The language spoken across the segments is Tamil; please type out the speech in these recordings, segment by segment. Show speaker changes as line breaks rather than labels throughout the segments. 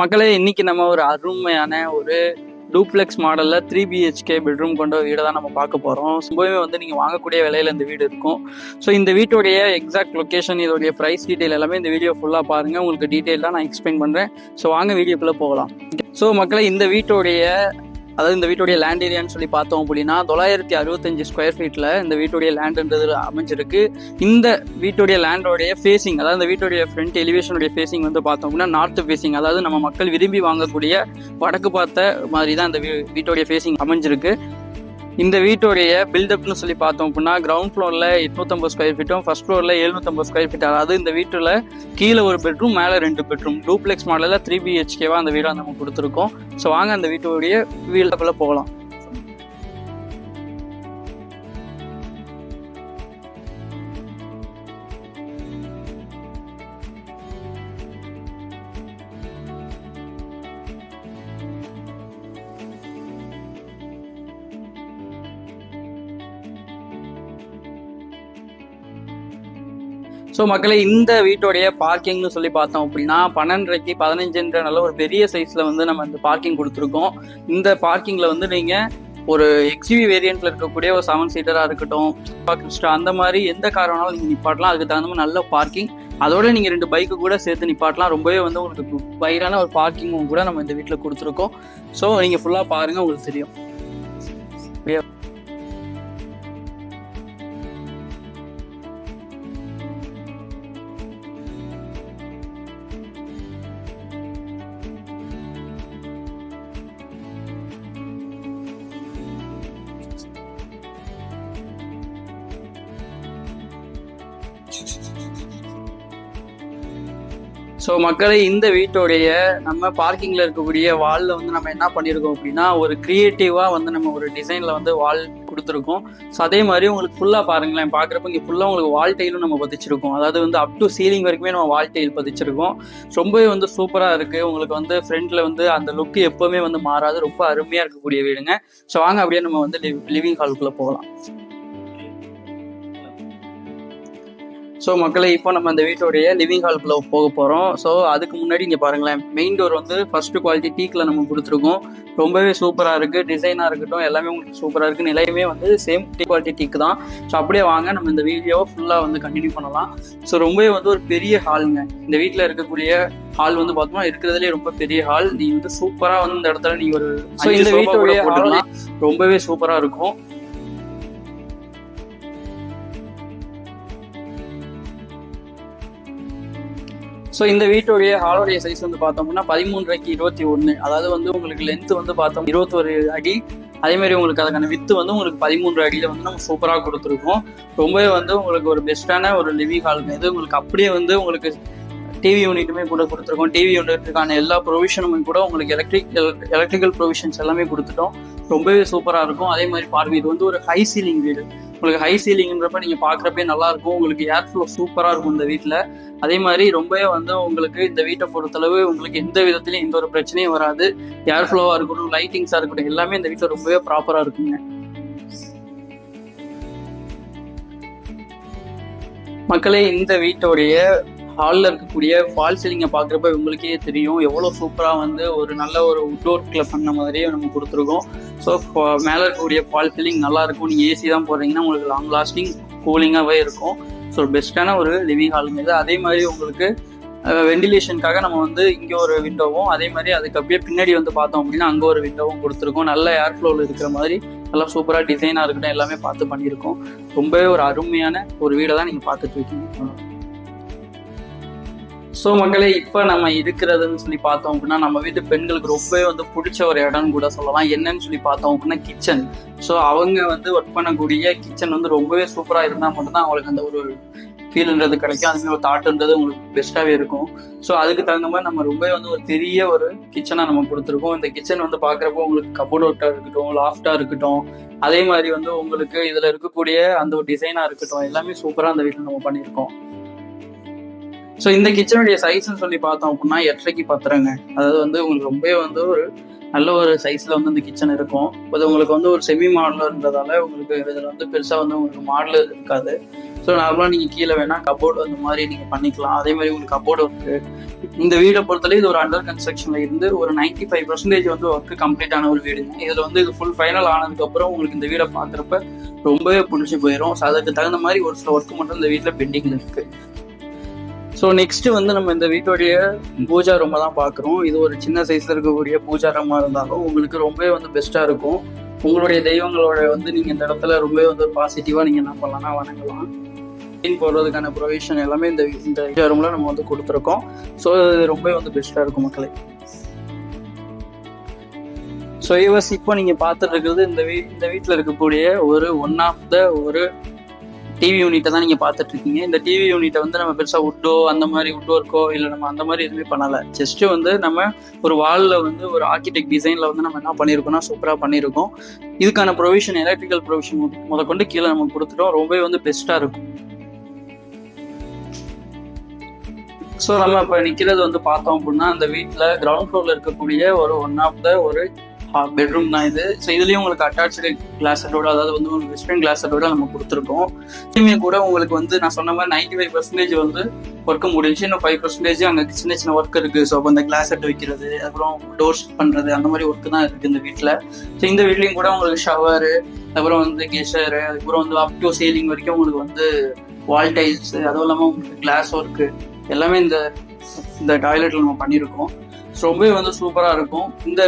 மக்களே இன்னைக்கு நம்ம ஒரு அருமையான ஒரு டூப்ளெக்ஸ் மாடல்ல த்ரீ பிஹெச்கே பெட்ரூம் கொண்ட வீடை தான் நம்ம பார்க்க போறோம். ரொம்பவே வந்து நீங்க வாங்கக்கூடிய விலையில இந்த வீடு இருக்கும். ஸோ இந்த வீட்டுடைய எக்ஸாக்ட் லொக்கேஷன் இதோடைய ப்ரைஸ் டீடைல் எல்லாமே இந்த வீடியோ ஃபுல்லா பாருங்க. உங்களுக்கு டீடைல் தான் நான் எக்ஸ்பிளைன் பண்றேன். ஸோ வாங்க வீடியோக்குள்ள போகலாம். ஸோ மக்களை இந்த வீட்டுடைய அதாவது இந்த வீட்டுடைய லேண்ட் ஏரியான்னு சொல்லி பார்த்தோம் அப்படின்னா தொள்ளாயிரத்தி அறுபத்தஞ்சு ஸ்கொயர் ஃபீட்டில் இந்த வீட்டுடைய லேண்டுன்றது அமைஞ்சிருக்கு. இந்த வீட்டுடைய லேண்டோடைய ஃபேஸிங் அதாவது இந்த வீட்டுடைய ஃப்ரண்ட் எலிவேஷனுடைய ஃபேஸிங் வந்து பார்த்தோம் அப்படின்னா நார்த் ஃபேஸிங் அதாவது நம்ம மக்கள் விரும்பி வாங்கக்கூடிய வடக்கு பார்த்த மாதிரி தான் இந்த வீட்டுடைய ஃபேஸிங் அமைஞ்சிருக்கு. இந்த வீட்டுடைய பில்டப்னு சொல்லி பார்த்தோம் அப்படின்னா கிரவுண்ட் ஃப்ளோரில் எட்நூத்தம்பது ஸ்கொயர் ஃபீட்டும் ஃபர்ஸ்ட் ஃப்ளோரில் எழுநூத்தம்பது ஸ்கொயர் ஃபீட் அதாவது இந்த வீட்டில் கீழே ஒரு பெட்ரூம் மேலே ரெண்டு பெட்ரூம் டூப்ளெக்ஸ் மாடலில் த்ரீ பிஹெச்கேவாக அந்த வீடாக நம்ம கொடுத்துருக்கோம். ஸோ வாங்க அந்த வீட்டுடைய வீடுக்குள்ளே போகலாம். ஸோ மக்களே இந்த வீட்டோடைய பார்க்கிங்னு சொல்லி பார்த்தோம் அப்படின்னா பன்னெண்டரைக்கு பதினஞ்சுன்ற நல்ல ஒரு பெரிய சைஸில் வந்து நம்ம இந்த பார்க்கிங் கொடுத்துருக்கோம். இந்த பார்க்கிங்கில் வந்து நீங்கள் ஒரு எக்ஸிவி வேரியண்ட்ல இருக்கக்கூடிய ஒரு செவன் சீட்டராக இருக்கட்டும் கிறிஸ்டா அந்த மாதிரி எந்த கார் வேணாலும் நீங்கள் நிப்பாட்டலாம். அதுக்கு தகுந்த மாதிரி நல்ல பார்க்கிங் அதோட நீங்கள் ரெண்டு பைக்கு கூட சேர்த்து நிப்பாட்டலாம். ரொம்பவே வந்து உங்களுக்கு பயிரான ஒரு பார்க்கிங்கும் கூட நம்ம இந்த வீட்டில் கொடுத்துருக்கோம். ஸோ நீங்கள் ஃபுல்லாக பாருங்கள் உங்களுக்கு தெரியும். ஸோ மக்களை இந்த வீட்டோடைய நம்ம பார்க்கிங்ல இருக்கக்கூடிய வால்ல வந்து நம்ம என்ன பண்ணியிருக்கோம் அப்படின்னா ஒரு கிரியேட்டிவா வந்து நம்ம ஒரு டிசைன்ல வந்து வால் கொடுத்துருக்கோம். ஸோ அதே மாதிரி உங்களுக்கு ஃபுல்லா பாருங்களேன். பார்க்குறப்ப இங்கே ஃபுல்லா உங்களுக்கு வால் டைலும் நம்ம பதிச்சிருக்கோம். அதாவது வந்து அப் டு சீலிங் வரைக்குமே நம்ம வால் டைல் பதிச்சிருக்கோம். ரொம்பவே வந்து சூப்பரா இருக்கு. உங்களுக்கு வந்து ஃப்ரண்ட்ல வந்து அந்த லுக் எப்பவுமே வந்து மாறாது. ரொம்ப அருமையா இருக்கக்கூடிய வீடுங்க. ஸோ வாங்க அப்படியே நம்ம வந்து லிவிங் ஹாலுக்குள்ள போகலாம். ஸோ மக்களை இப்போ நம்ம இந்த வீட்டுடைய லிவிங் ஹாலுக்குள்ள போக போகிறோம் ஸோ அதுக்கு முன்னாடி இங்கே பாருங்களேன் மெயின் டோர் வந்து ஃபர்ஸ்ட் குவாலிட்டி டீக்கில் நம்ம கொடுத்துருக்கோம். ரொம்பவே சூப்பராக இருக்குது டிசைனாக இருக்கட்டும் எல்லாமே உங்களுக்கு சூப்பராக இருக்குது நிலையுமே வந்து சேம் டீ குவாலிட்டி டீக் தான். ஸோ அப்படியே வாங்க நம்ம இந்த வீடியோவை ஃபுல்லாக வந்து கண்டினியூ பண்ணலாம். ஸோ ரொம்பவே வந்து ஒரு பெரிய ஹாலுங்க இந்த வீட்டில் இருக்கக்கூடிய ஹால் வந்து பார்த்தோம்னா இருக்கிறதுலே ரொம்ப பெரிய ஹால் நீ வந்து சூப்பராக வந்து இந்த இடத்துல நீ ஒரு இந்த வீட்டுடைய ரொம்பவே சூப்பராக இருக்கும். ஸோ இந்த வீட்டுடைய ஹாலோடைய சைஸ் வந்து பார்த்தோம்னா பதிமூன்றரைக்கு இருபத்தி ஒன்று அதாவது வந்து உங்களுக்கு லென்த் வந்து பார்த்தோம் இருபத்தொரு அடி. அதேமாரி உங்களுக்கு அதுக்கான வித்து வந்து உங்களுக்கு பதிமூன்று அடியில் வந்து நம்ம சூப்பராக கொடுத்துருக்கோம். ரொம்பவே வந்து உங்களுக்கு ஒரு பெஸ்ட்டான ஒரு லிவிங் ஹாலுங்க இது உங்களுக்கு அப்படியே வந்து உங்களுக்கு டிவி யூனிட்டுமே கூட கொடுத்துருக்கோம். டிவி யூனிட்டுக்கான எல்லா ப்ரொவிஷனுமே கூட உங்களுக்கு எலக்ட்ரிக் எலக்ட்ரிக்கல் ப்ரொவிஷன்ஸ் எல்லாமே கொடுத்துட்டோம். ரொம்பவே சூப்பராக இருக்கும். அதே மாதிரி பாருங்க இது வந்து ஒரு ஹை சீலிங் வீடு. உங்களுக்கு ஹை சீலிங்ன்றப்ப நீங்கள் பார்க்குறப்பே நல்லா இருக்கும் உங்களுக்கு ஏர் ஃப்ளோ சூப்பராக இருக்கும் இந்த வீட்டில் அதே மாதிரி ரொம்பவே வந்து உங்களுக்கு இந்த வீட்டை பொறுத்தளவு உங்களுக்கு எந்த விதத்துலையும் எந்த ஒரு பிரச்சனையும் வராது. ஏர் ஃப்ளோவாக இருக்கட்டும் லைட்டிங்ஸாக இருக்கட்டும் எல்லாமே இந்த வீட்டில் ரொம்பவே ப்ராப்பராக இருக்குங்க. மக்களே இந்த வீட்டோடைய ஹாலில் இருக்கக்கூடிய ஃபால் சீலிங்கை பார்க்குறப்ப உங்களுக்கே தெரியும். எவ்வளோ சூப்பராக வந்து ஒரு நல்ல ஒரு உட்டோர் கிளப் பண்ண மாதிரியே நம்ம கொடுத்துருக்கோம். ஸோ மேலே இருக்கக்கூடிய ஃபால் சீலிங் நல்லாயிருக்கும் நீங்கள் ஏசி தான் போடுறீங்கன்னா உங்களுக்கு லாங் லாஸ்டிங் கூலிங்காகவே இருக்கும். ஸோ பெஸ்ட்டான ஒரு லிவிங் ஹாலுங்க இது. அதே மாதிரி உங்களுக்கு வெண்டிலேஷனுக்காக நம்ம வந்து இங்கே ஒரு விண்டோவும் அதே மாதிரி அதுக்கு அப்படியே பின்னாடி வந்து பார்த்தோம் அப்படின்னா அங்கே ஒரு விண்டோவும் கொடுத்துருக்கோம். நல்ல ஏர் ஃப்ளோவில் இருக்கிற மாதிரி நல்லா சூப்பராக டிசைனாக இருக்கட்டும் எல்லாமே பார்த்து பண்ணியிருக்கோம். ரொம்பவே ஒரு அருமையான ஒரு வீடை தான் நீங்கள் பார்த்துட்டு இருக்கீங்க. ஸோ மக்களே இப்போ நம்ம இருக்கிறதுன்னு சொல்லி பார்த்தோம் அப்படின்னா நம்ம வீட்டு பெண்களுக்கு ரொம்பவே வந்து பிடிச்ச ஒரு இடம்னு கூட சொல்லலாம். என்னன்னு சொல்லி பார்த்தோம் அப்படின்னா கிச்சன் ஸோ அவங்க வந்து ஒர்க் பண்ணக்கூடிய கிச்சன் வந்து ரொம்பவே சூப்பராக இருந்தால் மட்டும்தான் அவங்களுக்கு அந்த ஒரு ஃபீல்ன்றது கிடைக்கும். அதுமாதிரி ஒரு தாட்டுன்றது உங்களுக்கு பெஸ்ட்டாகவே இருக்கும். ஸோ அதுக்கு தகுந்த மாதிரி நம்ம ரொம்பவே வந்து ஒரு பெரிய ஒரு கிச்சனாக நம்ம கொடுத்துருக்கோம். இந்த கிச்சன் வந்து பார்க்குறப்போ உங்களுக்கு கபோர்ட் ஒர்க்காக இருக்கட்டும் லாஃப்டாக இருக்கட்டும் அதே மாதிரி வந்து உங்களுக்கு இதில் இருக்கக்கூடிய அந்த ஒரு டிசைனாக இருக்கட்டும் எல்லாமே சூப்பராக அந்த வீட்டில் நம்ம பண்ணியிருக்கோம். ஸோ இந்த கிச்சனுடைய சைஸ்ன்னு சொல்லி பார்த்தோம் அப்படின்னா எட்டரைக்கு பத்துறங்க அதாவது வந்து உங்களுக்கு ரொம்பவே வந்து ஒரு நல்ல ஒரு சைஸில் வந்து இந்த கிச்சன் இருக்கும். அது உங்களுக்கு வந்து ஒரு செமி மாடலில் இருந்ததால உங்களுக்கு இதில் வந்து பெருசாக வந்து உங்களுக்கு மாடல் இருக்காது. ஸோ நார்மலாக நீங்கள் கீழே வேணால் கபோர்டு அந்த மாதிரி நீங்கள் பண்ணிக்கலாம். அதே மாதிரி உங்களுக்கு கபோர்டு இருக்குது இந்த வீடை பொறுத்தவரை இது ஒரு அண்டர் கன்ஸ்ட்ரக்ஷனில் இருந்து ஒரு நைன்டி ஃபைவ் பர்சன்டேஜ் வந்து ஒர்க்கு கம்ப்ளீட் ஆன ஒரு வீடுங்க. இதில் வந்து இது ஃபுல் ஃபைனல் ஆனதுக்கப்புறம் உங்களுக்கு இந்த வீடை பார்க்குறப்ப ரொம்பவே பிடிச்சி போயிடும் ஸோ அதுக்கு தகுந்த மாதிரி ஒரு சில ஒர்க்கு மட்டும் இந்த வீட்டில் பெண்டிங்கில் இருக்குது ஸோ நெக்ஸ்ட் வந்து நம்ம இந்த வீட்டுடைய பூஜா ரூமை தான் பார்க்குறோம். இது ஒரு சின்ன சைஸில் இருக்கக்கூடிய பூஜா ரூமா இருந்தாலும் உங்களுக்கு ரொம்பவே வந்து பெஸ்ட்டாக இருக்கும். உங்களுடைய தெய்வங்களோட வந்து நீங்கள் இந்த இடத்துல ரொம்பவே வந்து பாசிட்டிவாக நீங்கள் என்ன பண்ணலாம்னா வணங்கலாம். மீன் போடுறதுக்கான ப்ரொவிஷன் எல்லாமே இந்த இந்த பூஜா ரூமில் நம்ம வந்து கொடுத்துருக்கோம். ஸோ இது ரொம்பவே வந்து பெஸ்ட்டாக இருக்கும் மக்களே. ஸோ இவஸ் இப்போ நீங்கள் பார்த்துட்டு இருக்கிறது இந்த வீ இந்த வீட்டில் இருக்கக்கூடிய ஒரு ஒன் ஆஃப் த ஒரு டிவி யூனிட்டை தான் நீங்கள் பார்த்துட்டு இருக்கீங்க இந்த டிவி யூனிட்டை வந்து நம்ம பெருசாக உட்டோ அந்த மாதிரி உட் ஒர்க்கோ இல்லை நம்ம அந்த மாதிரி எதுவுமே பண்ணலை. ஜஸ்ட் வந்து நம்ம ஒரு வாலில் வந்து ஒரு ஆர்கிடெக்ட் டிசைனில் வந்து நம்ம என்ன பண்ணியிருக்கோம்னா சூப்பராக பண்ணியிருக்கோம் இதுக்கான ப்ரொவிஷன் எலக்ட்ரிக்கல் ப்ரொவிஷன் முத கொண்டு கீழே நம்ம கொடுத்துட்டோம். ரொம்பவே வந்து பெஸ்ட்டாக இருக்கும். ஸோ நம்ம இப்போ நிற்கிறது வந்து பார்த்தோம் அப்படின்னா அந்த வீட்டில் கிரவுண்ட் ஃப்ளோரில் இருக்கக்கூடிய ஒரு ஒன் ஆஃப் த ஒரு பெட்ரூம் தான் இது ஸோ இதுலேயும் உங்களுக்கு அட்டாச்சு கிளாஸ் அதாவது வந்து உங்களுக்கு வெஸ்டர்ன் கிளாஸ் நம்ம கொடுத்துருக்கோம். இதுவுமே கூட உங்களுக்கு வந்து நான் சொன்ன மாதிரி நைன்டி ஃபைவ் பர்சன்டேஜ் வந்து ஒர்க்கு முடிஞ்சு இன்னும் ஃபைவ் பர்சன்டேஜ் அங்கே சின்ன சின்ன ஒர்க் இருக்குது ஸோ அப்போ அந்த கிளாஸ் அட் வைக்கிறது அப்புறம் டோர்ஸ் பண்ணுறது அந்த மாதிரி ஒர்க்கு தான் இருக்குது இந்த வீட்டில் ஸோ இந்த வீட்லேயும் கூட உங்களுக்கு ஷவரு அப்புறம் வந்து கெஷரு அதுக்கப்புறம் வந்து அப் டு சீலிங் வரைக்கும் உங்களுக்கு வந்து வால் டைல்ஸ் அதுவும் இல்லாமல் உங்களுக்கு கிளாஸ் ஒர்க்கு எல்லாமே இந்த இந்த டாய்லெட்டில் நம்ம பண்ணியிருக்கோம். ஸோ ரொம்பவே வந்து சூப்பராக இருக்கும். இந்த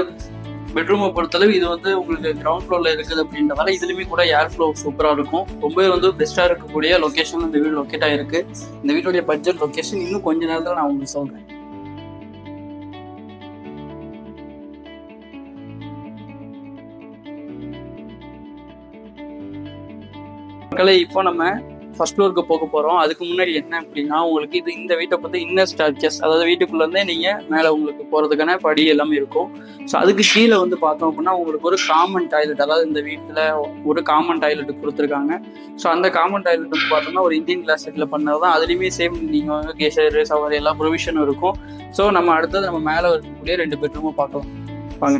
பெட்ரூமை பொறுத்தளவு இது வந்து உங்களுக்கு கிரவுண்ட் ஃப்ளோர்ல இருக்குது அப்படின்றதால இதுலயுமே கூட ஏர் ஃப்ளோ சூப்பரா இருக்கும். ரொம்பவே வந்து பெஸ்டா இருக்கக்கூடிய லொகேஷன் இந்த வீடு லொக்கேட் ஆயிருக்கு. இந்த வீட்டுடைய பட்ஜெட் லொகேஷன் இன்னும் கொஞ்ச நேரத்தில் நான் உங்களுக்கு சொல்றேன். மக்களை இப்போ நம்ம ஃபர்ஸ்ட் ஃப்ளோருக்கு போக போகிறோம் அதுக்கு முன்னாடி என்ன அப்படின்னா உங்களுக்கு இது இந்த வீட்டை பார்த்து இன்னர் ஸ்டார்ச்சஸ் அதாவது வீட்டுக்குள்ளேருந்தே நீங்கள் மேலே உங்களுக்கு போகிறதுக்கான படி எல்லாமே இருக்கும். ஸோ அதுக்கு கீழே வந்து பார்த்தோம் அப்படின்னா உங்களுக்கு ஒரு காமன் டாய்லெட் அதாவது இந்த வீட்டில் ஒரு காமன் டாய்லெட் கொடுத்துருக்காங்க. ஸோ அந்த காமன் டாய்லெட் வந்து பார்த்தோம்னா ஒரு இந்தியன் கிளாஸ் செட்டில் பண்ணது தான் அதுலேயுமே சேம் நீங்கள் வந்து கேஷர் எல்லாம் எல்லா ப்ரொவிஷனும் இருக்கும். ஸோ நம்ம அடுத்தது நம்ம மேலே இருக்கக்கூடிய ரெண்டு பெட்ரூமும் பார்க்கலாம். வாங்க.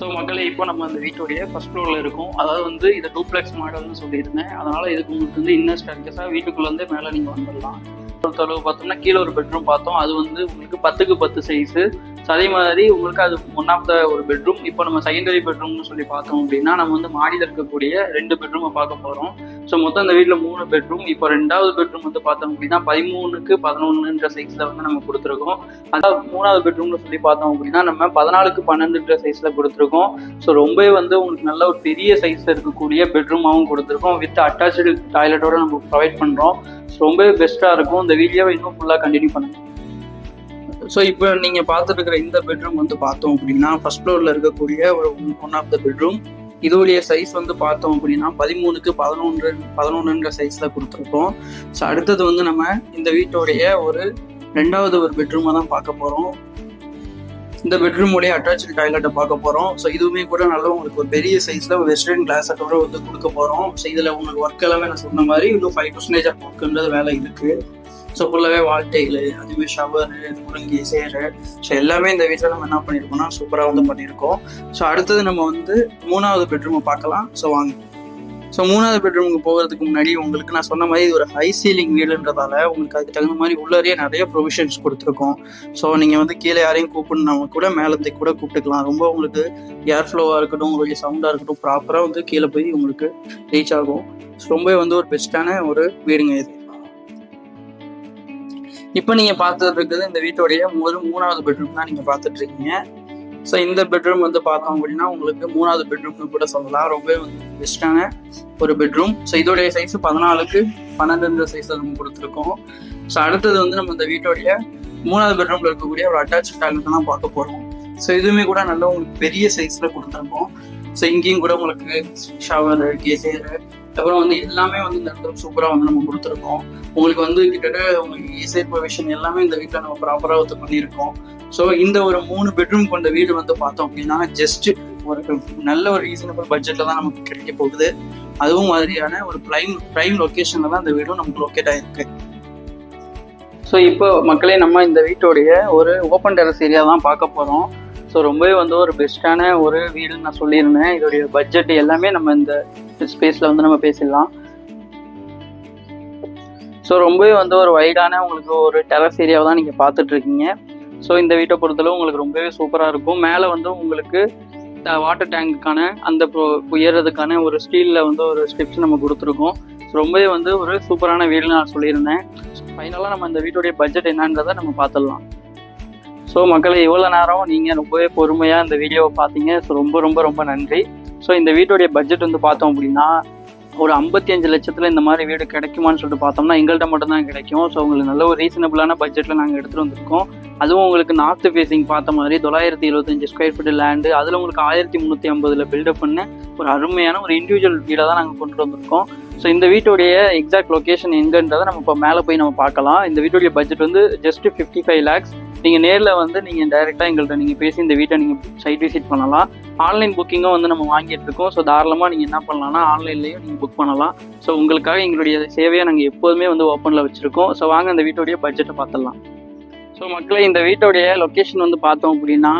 ஸோ மக்களே இப்போ நம்ம அந்த வீட்டுடைய ஃபர்ஸ்ட் ஃப்ளோரில் இருக்கும். அதாவது வந்து இது டூப்ளெக்ஸ் மாடல்னு சொல்லியிருந்தேன். அதனால இதுக்கு உங்களுக்கு வந்து இன்னர் ஸ்டார்கஸாக வீட்டுக்குள்ளே வந்து மேலே நீங்கள் வந்துடலாம் பொறுத்தளவு பார்த்தோம்னா கீழே ஒரு பெட்ரூம் பார்த்தோம். அது வந்து உங்களுக்கு பத்துக்கு பத்து சைஸு ஸோ அதே மாதிரி உங்களுக்கு அது ஒன் ஆஃப் த ஒரு பெட்ரூம் இப்போ நம்ம செகண்டரி பெட்ரூம்னு சொல்லி பார்த்தோம் அப்படின்னா நம்ம வந்து மாடியில் இருக்கக்கூடிய ரெண்டு பெட்ரூமை பார்க்க போகிறோம் ஸோ மொத்தம் இந்த வீட்டில் மூணு பெட்ரூம் இப்போ ரெண்டாவது பெட்ரூம் வந்து பார்த்தோம் அப்படின்னா பதிமூணுக்கு பதினொன்றுன்ற சைஸில் வந்து நம்ம கொடுத்துருக்கோம். அதாவது மூணாவது பெட்ரூம்னு சொல்லி பார்த்தோம் அப்படின்னா நம்ம பதினாலுக்கு பன்னெண்டுன்ற சைஸில் கொடுத்துருக்கோம். ஸோ ரொம்பவே வந்து உங்களுக்கு நல்ல ஒரு பெரிய சைஸில் இருக்கக்கூடிய பெட்ரூமாகவும் கொடுத்துருக்கோம். வித் அட்டாச்சு டாய்லெட்டோட நம்ம ப்ரொவைட் பண்ணுறோம் ஸோ ரொம்பவே பெஸ்ட்டாக இருக்கும். இந்த வீடியோவை இன்னும் ஃபுல்லாக கண்டினியூ பண்ணுங்க. ஸோ இப்போ நீங்கள் பார்த்துட்டு இருக்கிற இந்த பெட்ரூம் வந்து பார்த்தோம் அப்படின்னா ஃபர்ஸ்ட் ஃப்ளோரில் இருக்கக்கூடிய ஒரு ஒன் ஆஃப் த பெட்ரூம் இதோடைய சைஸ் வந்து பார்த்தோம் அப்படின்னா பதிமூணுக்கு பதினொன்று பதினொன்றுன்ற சைஸில் கொடுத்துருக்கோம். ஸோ அடுத்தது வந்து நம்ம இந்த வீட்டோடைய ஒரு ரெண்டாவது ஒரு பெட்ரூமை தான் பார்க்க போகிறோம் இந்த பெட்ரூமோடைய அட்டாச்சு டாய்லெட்டை பார்க்க போகிறோம் ஸோ இதுவுமே கூட நல்ல உங்களுக்கு ஒரு பெரிய சைஸில் வெஸ்டர்ன் கிளாஸட்டோட வந்து கொடுக்க போகிறோம் ஸோ இதில் உங்களுக்கு ஒர்க் எல்லாமே நான் சொன்ன மாதிரி இன்னும் ஃபைவ் பர்சன்டேஜ் ஆஃப் ஒர்க்குன்றது வேலை இருக்குது ஸோ ஃபுல்லாகவே வாழ்க்கைகள் டைலு அதுவே ஷவரு முருங்கி சேரு. ஸோ எல்லாமே இந்த வீட்டில் நம்ம என்ன பண்ணியிருக்கோம்னா சூப்பராக வந்து பண்ணியிருக்கோம் ஸோ அடுத்தது நம்ம வந்து மூணாவது பெட்ரூமை பார்க்கலாம். ஸோ வாங்க. ஸோ மூணாவது பெட்ரூமுக்கு போகிறதுக்கு முன்னாடி உங்களுக்கு நான் சொன்ன மாதிரி இது ஒரு ஹை சீலிங் வீடுன்றதால உங்களுக்கு அதுக்கு தகுந்த மாதிரி உள்ளரே நிறைய ப்ரொவிஷன்ஸ் கொடுத்துருக்கோம். ஸோ நீங்கள் வந்து கீழே யாரையும் கூப்பிடணும் கூட மேலத்தை கூட கூப்பிட்டுக்கலாம். ரொம்ப உங்களுக்கு ஏர் ஃப்ளோவாக இருக்கட்டும் உங்களுடைய சவுண்டாக இருக்கட்டும் ப்ராப்பராக வந்து கீழே போய் உங்களுக்கு ரீச் ஆகும். ஸோ ரொம்பவே வந்து ஒரு பெஸ்ட்டான ஒரு வீடுங்க இது. இப்போ நீங்கள் பார்த்துட்டு இருக்கிறது இந்த வீட்டோடைய முதல் மூணாவது பெட்ரூம் தான் நீங்கள் பார்த்துட்டு இருக்கீங்க ஸோ இந்த பெட்ரூம் வந்து பார்த்தோம் அப்படின்னா உங்களுக்கு மூணாவது பெட்ரூம்னு கூட சொல்லலாம். ரொம்பவே வந்து பெஸ்ட்டான ஒரு பெட்ரூம் ஸோ இதோடைய சைஸ் பதினாலுக்கு பன்னெண்டு சைஸ் நம்ம கொடுத்துருக்கோம். ஸோ அடுத்தது வந்து நம்ம இந்த வீட்டோடைய மூணாவது பெட்ரூம்ல இருக்கக்கூடிய ஒரு அட்டாச் டாய்லெட் தான் பார்க்க போகிறோம் ஸோ இதுவுமே கூட நல்ல உங்களுக்கு பெரிய சைஸில் கொடுத்துருக்கோம். ஸோ இங்கேயும் கூட உங்களுக்கு ஷவர் கேசேர் அப்புறம் வந்து எல்லாமே வந்து இந்த இடத்துல சூப்பராக வந்து நம்ம கொடுத்துருக்கோம். உங்களுக்கு வந்து கிட்டத்தட்ட உங்களுக்கு இசை ப்ரொவிஷன் எல்லாமே இந்த வீட்டில் நம்ம ப்ராப்பராக ஒத்து பண்ணியிருக்கோம். ஸோ இந்த ஒரு மூணு பெட்ரூம் கொண்ட வீடு வந்து பார்த்தோம் அப்படின்னா ஜஸ்ட் ஒரு நல்ல ஒரு ரீசனபிள் பட்ஜெட்டில் தான் நமக்கு கிடைக்க போகுது. அதுவும் மாதிரியான ஒரு ப்ரைம் ப்ரைம் லொக்கேஷனில் தான் இந்த வீடும் நமக்கு லொக்கேட் ஆகிருக்கு ஸோ இப்போ மக்களே நம்ம இந்த வீட்டோடைய ஒரு ஓப்பன் டெரஸ் ஏரியா தான் பார்க்க போகிறோம் ஸோ ரொம்பவே வந்து ஒரு பெஸ்ட்டான ஒரு வீடுன்னு நான் சொல்லியிருந்தேன். இதோடைய பட்ஜெட் எல்லாமே நம்ம இந்த ஸ்பேஸில் வந்து நம்ம பேசிடலாம். ஸோ ரொம்பவே வந்து ஒரு வைடான உங்களுக்கு ஒரு டெரஸ் ஏரியாவை தான் நீங்கள் பார்த்துட்ருக்கீங்க ஸோ இந்த வீட்டை பொறுத்தளவு உங்களுக்கு ரொம்பவே சூப்பராக இருக்கும். மேலே வந்து உங்களுக்கு வாட்டர் டேங்குக்கான அந்த உயர்றதுக்கான ஒரு ஸ்டீலில் வந்து ஒரு ஸ்டெப்ஸ் நம்ம கொடுத்துருக்கோம். ரொம்பவே வந்து ஒரு சூப்பரான வீடுன்னு நான் சொல்லியிருந்தேன். ஃபைனலாக நம்ம இந்த வீட்டுடைய பட்ஜெட் என்னன்றதை நம்ம பார்த்துடலாம். ஸோ மக்களை இவ்வளோ நேரம் நீங்கள் ரொம்பவே பொறுமையாக இந்த வீடியோவை பார்த்தீங்க. ஸோ ரொம்ப ரொம்ப ரொம்ப நன்றி. ஸோ இந்த வீட்டுடைய பட்ஜெட் வந்து பார்த்தோம் அப்படின்னா ஒரு ஐம்பத்தி அஞ்சு லட்சத்தில் இந்த மாதிரி வீடு கிடைக்குமான்னு சொல்லிட்டு பார்த்தோம்னா எங்கள்கிட்ட மட்டும்தான் கிடைக்கும். ஸோ உங்களுக்கு நல்ல ஒரு ரீசனபிளான பட்ஜெட்டில் நாங்கள் எடுத்துகிட்டு வந்திருக்கோம். அதுவும் உங்களுக்கு நார்த் ஃபேஸிங் பார்த்த மாதிரி தொள்ளாயிரத்தி இருபத்தஞ்சு ஸ்கொயர் ஃபீட் லேண்டு அதில் உங்களுக்கு ஆயிரத்தி முந்நூற்றி ஐம்பதில் பில்டப் பண்ண ஒரு அருமையான ஒரு இண்டிவிஜுவல் வீடை தான் நாங்கள் கொண்டு வந்திருக்கோம். ஸோ இந்த வீட்டுடைய எக்ஸாக்ட் லொக்கேஷன் எங்கன்றதை நம்ம இப்போ மேலே போய் நம்ம பார்க்கலாம். இந்த வீட்டுடைய பட்ஜெட் வந்து ஜஸ்ட் ஃபிஃப்டி ஃபைவ் லேக்ஸ் நீங்கள் நேரில் வந்து நீங்கள் டைரெக்டாக எங்கள்கிட்ட நீங்கள் பேசி இந்த வீட்டை நீங்கள் சைட் விசிட் பண்ணலாம். ஆன்லைன் புக்கிங்கும் வந்து நம்ம வாங்கிட்டு இருக்கோம். ஸோ தாராளமாக நீங்கள் என்ன பண்ணலாம்னா ஆன்லைன்லேயும் நீங்கள் புக் பண்ணலாம். ஸோ உங்களுக்காக எங்களுடைய சேவையை நாங்கள் எப்போதுமே வந்து ஓப்பனில் வச்சுருக்கோம். ஸோ வாங்க இந்த வீட்டுடைய பட்ஜெட்டை பார்த்துடலாம் ஸோ மக்களை இந்த வீட்டுடைய லொக்கேஷன் வந்து பார்த்தோம் அப்படின்னா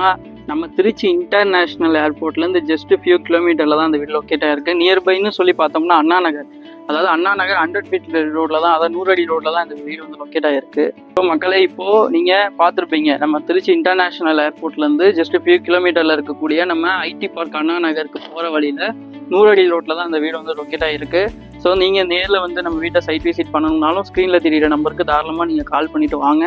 நம்ம திருச்சி இன்டர்நேஷ்னல் ஏர்போர்ட்லேருந்து ஜஸ்ட் ஃபியூ கிலோமீட்டரில் தான் அந்த வீடு லொக்கேட் இருக்குது நியர்பைன்னு சொல்லி பார்த்தோம்னா அண்ணா நகர். அதாவது அண்ணா நகர் ஹண்ட்ரட் ஃபீட் ரோட்டில் தான் அதாவது நூறு அடி ரோட்டில் தான் இந்த வீடு வந்து லொக்கேட் ஆயிருக்கு. இப்போ மக்களே இப்போது நீங்கள் பார்த்துருப்பீங்க நம்ம திருச்சி இன்டர்நேஷ்னல் ஏர்போர்ட்லேருந்து ஜஸ்ட் ஃபியூ கிலோமீட்டரில் இருக்கக்கூடிய நம்ம ஐடி பார்க் அண்ணா நகருக்கு போகிற வழியில் நூறு அடி ரோட்டில் தான் இந்த வீடு வந்து லொக்கேட் ஆயிருக்கு. ஸோ நீங்கள் நேரில் வந்து நம்ம வீட்டை சைட் விசிட் பண்ணணும்னாலும் ஸ்க்ரீனில் தெரியிற நம்பருக்கு தாராளமாக நீங்கள் கால் பண்ணிட்டு வாங்க.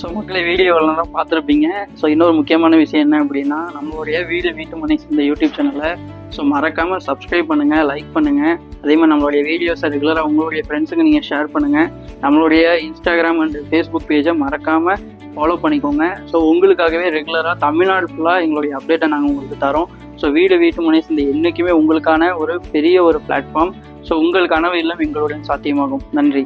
ஸோ மக்களை வீடியோவெல்லாம் பார்த்துருப்பீங்க. ஸோ இன்னொரு முக்கியமான விஷயம் என்ன அப்படின்னா நம்மளுடைய வீடு வீட்டு மனை இந்த யூடியூப் சேனலை ஸோ மறக்காமல் சப்ஸ்கிரைப் பண்ணுங்கள் லைக் பண்ணுங்கள் அதே மாதிரி நம்மளுடைய வீடியோஸை ரெகுலராக உங்களுடைய ஃப்ரெண்ட்ஸுக்கு நீங்கள் ஷேர் பண்ணுங்கள் நம்மளுடைய இன்ஸ்டாகிராம் அண்ட் ஃபேஸ்புக் பேஜை மறக்காமல் ஃபாலோ பண்ணிக்கோங்க. ஸோ உங்களுக்காகவே ரெகுலராக தமிழ்நாடு ஃபுல்லாக எங்களுடைய அப்டேட்டை நாங்கள் உங்களுக்கு தரோம். ஸோ வீடு வீட்டு மனை இந்த என்றைக்குமே உங்களுக்கான ஒரு பெரிய ஒரு பிளாட்ஃபார்ம் ஸோ உங்கள் கனவு இல்லம் எங்களுடன் சாத்தியமாகும். நன்றி.